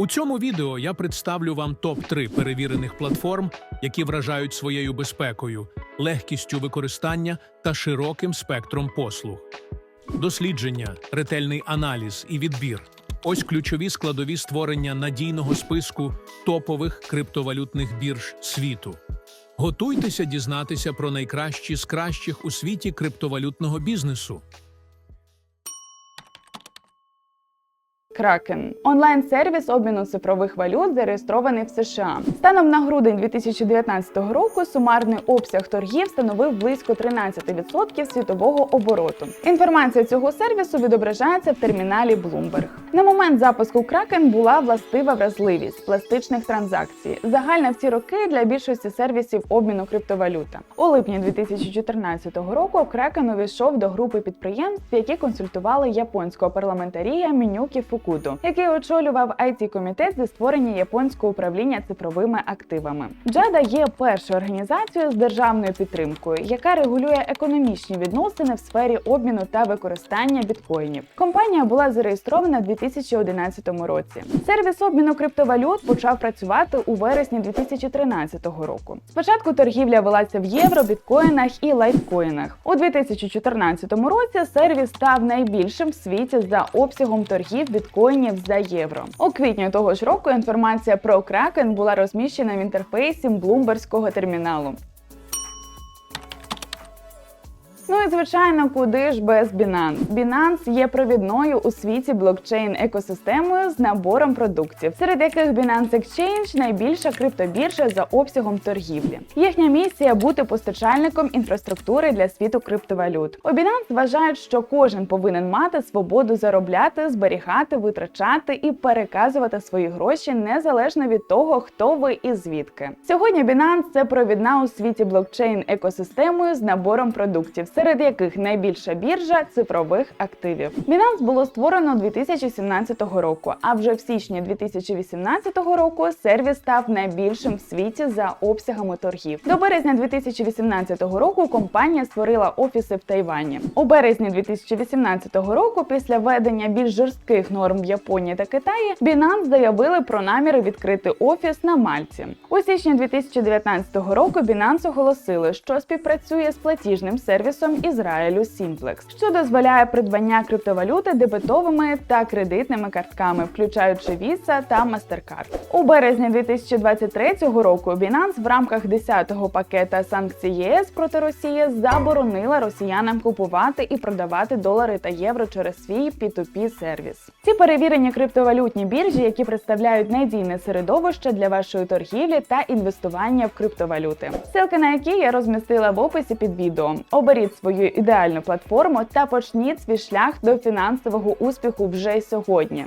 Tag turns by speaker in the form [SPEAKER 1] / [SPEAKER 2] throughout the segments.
[SPEAKER 1] У цьому відео я представлю вам топ-3 перевірених платформ, які вражають своєю безпекою, легкістю використання та широким спектром послуг. Дослідження, ретельний аналіз і відбір ось ключові складові створення надійного списку топових криптовалютних бірж світу. Готуйтеся дізнатися про найкращі з кращих у світі криптовалютного бізнесу.
[SPEAKER 2] Кракен онлайн-сервіс обміну цифрових валют, зареєстрований в США. Станом на грудень 2019 року сумарний обсяг торгів становив близько 13% світового обороту. Інформація цього сервісу відображається в терміналі Bloomberg. На момент запуску Кракен була властива вразливість пластичних транзакцій. Загальна в ці роки для більшості сервісів обміну криптовалюта. У липні 2014 року Кракен увійшов до групи підприємств, які консультували японського парламентарія Мінюкі Фукуду, який очолював it комітет зі створення японського управління цифровими активами. Джада є першою організацією з державною підтримкою, яка регулює економічні відносини в сфері обміну та використання біткоїнів. Компанія була зареєстрована в 2011 році. Сервіс обміну криптовалют почав працювати у вересні 2013 року. Спочатку торгівля велася в євро, біткоїнах і лайткоїнах. У 2014 році сервіс став найбільшим в світі за обсягом торгів біткоїнів за євро. У квітні того ж року інформація про Кракен була розміщена в інтерфейсі блумберського терміналу. Ну і звичайно, куди ж без Binance? Binance є провідною у світі блокчейн екосистемою з набором продуктів, серед яких Binance Exchange найбільша криптобіржа за обсягом торгівлі. Їхня місія бути постачальником інфраструктури для світу криптовалют. У Binance вважають, що кожен повинен мати свободу заробляти, зберігати, витрачати і переказувати свої гроші незалежно від того, хто ви і звідки. Сьогодні Binance – це провідна у світі блокчейн екосистемою з набором продуктів серед яких найбільша біржа цифрових активів. Binance було створено 2017 року, а вже в січні 2018 року сервіс став найбільшим в світі за обсягами торгів. До березня 2018 року компанія створила офіси в Тайвані. У березні 2018 року, після введення більш жорстких норм в Японії та Китаї, Binance заявили про наміри відкрити офіс на Мальці. У січні 2019 року Binance оголосили, що співпрацює з платіжним сервісом Ізраїлю Simplex, що дозволяє придбання криптовалюти дебетовими та кредитними картками, включаючи Visa та MasterCard. У березні 2023 року Binance в рамках 10-го пакета санкцій ЄС проти Росії заборонила росіянам купувати і продавати долари та євро через свій P2P сервіс. Ці перевірені криптовалютні біржі, які представляють надійне середовище для вашої торгівлі та інвестування в криптовалюти. Ссылки на які я розмістила в описі під відео. Оберіть свою ідеальну платформу та почніть свій шлях до фінансового успіху вже сьогодні.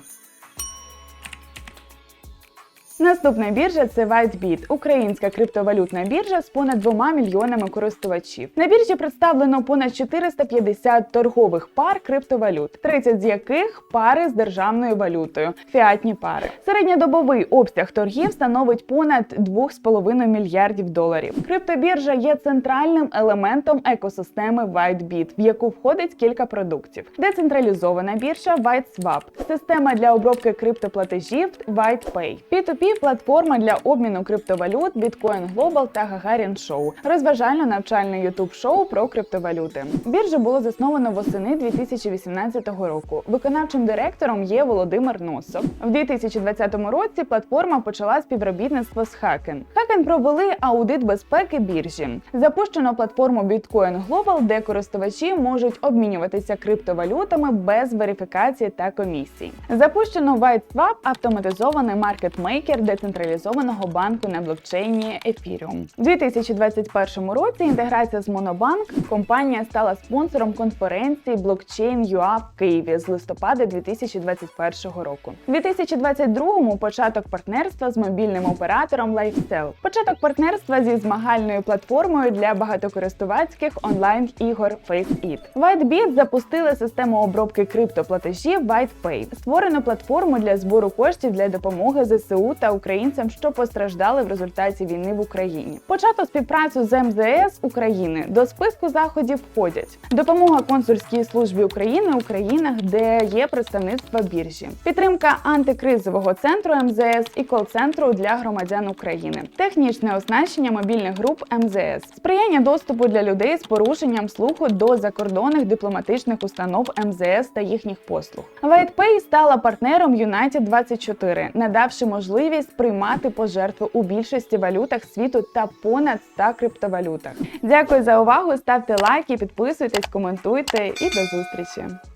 [SPEAKER 2] Наступна біржа це WhiteBit, українська криптовалютна біржа з понад 2 мільйонами користувачів. На біржі представлено понад 450 торгових пар криптовалют, 30 з яких пари з державною валютою фіатні пари. Середньодобовий обсяг торгів становить понад 2,5 мільярдів доларів. Криптобіржа є центральним елементом екосистеми WhiteBit, в яку входить кілька продуктів: децентралізована біржа WhiteSwap, система для обробки криптоплатежів WhitePay, P2P платформа для обміну криптовалют Bitcoin Global та Gagarin Show, розважально-навчальне youtube шоу про криптовалюти. Біржу було засновано восени 2018 року. Виконавчим директором є Володимир Носов. В 2020 році платформа почала співробітництво з Haken. Haken провели аудит безпеки біржі. Запущено платформу Bitcoin Global, де користувачі можуть обмінюватися криптовалютами без верифікації та комісій. Запущено WhiteSwap – автоматизований маркетмейкер децентралізованого банку на блокчейні Ethereum. У 2021 році інтеграція з Monobank компанія стала спонсором конференції Blockchain UA в Києві з листопада 2021 року. У 2022 початок партнерства з мобільним оператором LifeSell. Початок партнерства зі змагальною платформою для багатокористувацьких онлайн-ігор FaceIt. WhiteBit запустили систему обробки криптоплатежів WhitePay. Створено платформу для збору коштів для допомоги ЗСУ та українцям, що постраждали в результаті війни в Україні. Почато співпрацю з МЗС України до списку заходів входять допомога консульській службі України у країнах, де є представництво біржі, підтримка антикризового центру МЗС і кол-центру для громадян України, технічне оснащення мобільних груп МЗС, сприяння доступу для людей з порушенням слуху до закордонних дипломатичних установ МЗС та їхніх послуг. WhitePay стала партнером United 24 надавши можливість приймати пожертви у більшості валютах світу та понад 100 криптовалютах. Дякую за увагу. Ставте лайки, підписуйтесь, коментуйте і до зустрічі.